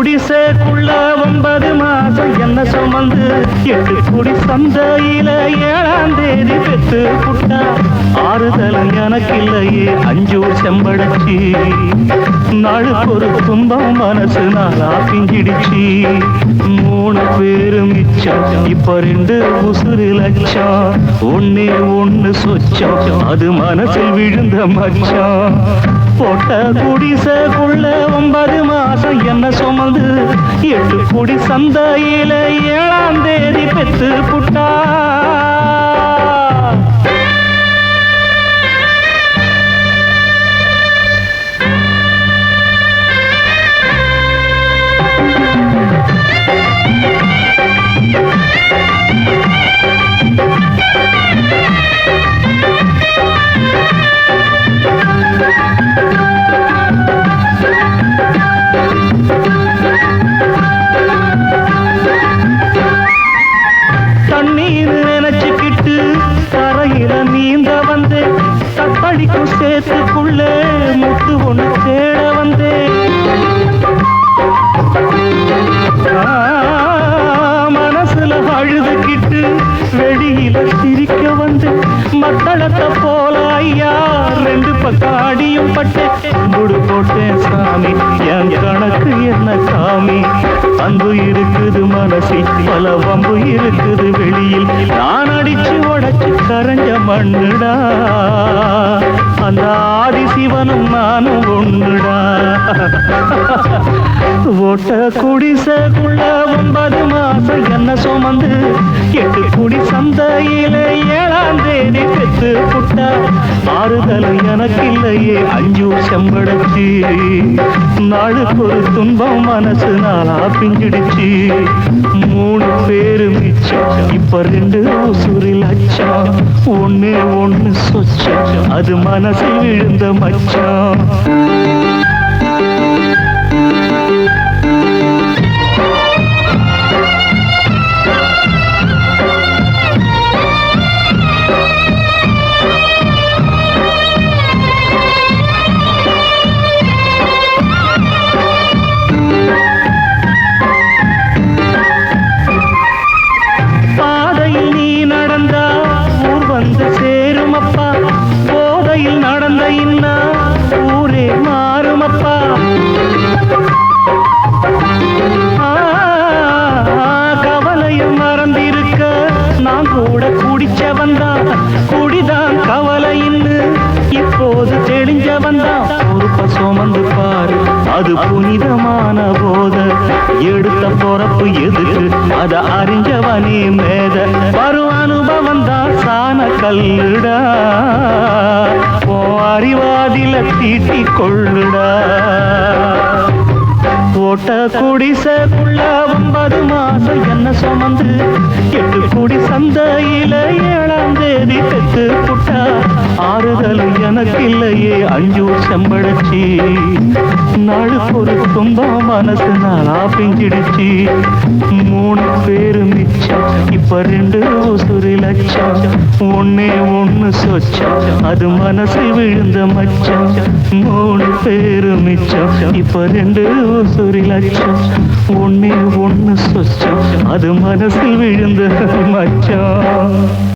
குடிசைக்குள்ள ஒன்பது மாசம் என்ன சுமந்து எட்டு குடி சந்தையில ஏழாம் தேதி பெத்து புட்டா. ஆறுதலும் எனக்கு இல்லையே அஞ்சூர் செம்படைச்சி. நாளுக்கு ஒரு துன்பம் மனசு நாளா பிஞ்சிடுச்சு. மூணு இப்ப ரெண்டு உசுறு லட்சம் ஒன்னே ஒண்ணு சொச்சம் அது மனசில் விழுந்த மச்சம் போட்ட குடிசைக்குள்ள ஒன்பது மாசம் என்ன சுமந்து. எட்டு குடி சந்தையில ஏழாம் தேதி பெத்து புட்ட. தத்தளிக்கும் சேத்துக்குள்ள முத்து ஒன்று தேட வந்தேன். மனசுல அழுதுகிட்டு வெளியில சிரிக்க வந்து மத்தளத்தை போல ஐயா ரெண்டு பக்கம் அடியும் பட்டேன். முடு போட்டேன் சாமி என் சாமி அன்பு இருக்குது மனசில் பல வம்பு இருக்குது வெளியில். நான் அடிச்சு உடச்சு கரைஞ்ச மண்ணுடா. அந்த ஆதி சிவனும் நானும் ஒண்ணுடா ஓட்ட குடிசைக்குள்ள ஒன்பது மாசம் என்ன சுமந்து எட்டு குடி சந்தையில ஏழாம் தேதி பெற்று புட்டா ஆறுதல் எனக்கில்லையே இல்லையே அஞ்சு செம்படச்சு நாளுக்கு ஒரு துன்பம் மனசு நாளா பிஞ்சிடுச்சு. மூணு பேரு மிச்சம். இப்ப ரெண்டு உசுரி லட்சம் ஒன்னு ஒன்னு சொச்சம். அது மனசில் விழுந்த மச்சம். போதையில் இன்னா ஊரே மாறுமப்பா. கவலையும் மறந்திருக்க நான் கூட குடிச்சவன் தான். குடிதான் கவலைன்னு இப்போது தெளிஞ்சவன் தான். பொறுப்ப சுமந்து பாரு அது புனிதமான போத. எடுத்த பொறப்பு எதுக்கு அத அறிஞ்சவனே மேத. வரும் அனுபவம் தான் சாண கல்லுடா பாரிவாதில அறிவாதில தீட்டிக் கொள்ளுடா ஓட்ட குடிசைக்குள்ள ஒன்பது மாசம் என்ன சுமந்து எட்டு குடி சந்தையில ஏழாம் தேதி பெத்து புட்டா ஆறுதல் எனக்கு இல்லையே அஞ்சூர் செம்படச்சி நாள் ஒரு துன்பம் மனசு நாளா பிஞ்சிடுச்சு மூணு பேரு மிச்சம். இப்ப ரெண்டு உசுரி லட்சம். ஒன்னே ஒன்னு சொச்சம். அது மனசு விழுந்த மச்சம். மூணு பேரு மிச்சம். இப்ப ரெண்டு உசுரி லட்சம். ஒன்னே ஒன்னு சொச்சம். அது மனசில் விழுந்த மச்சம்.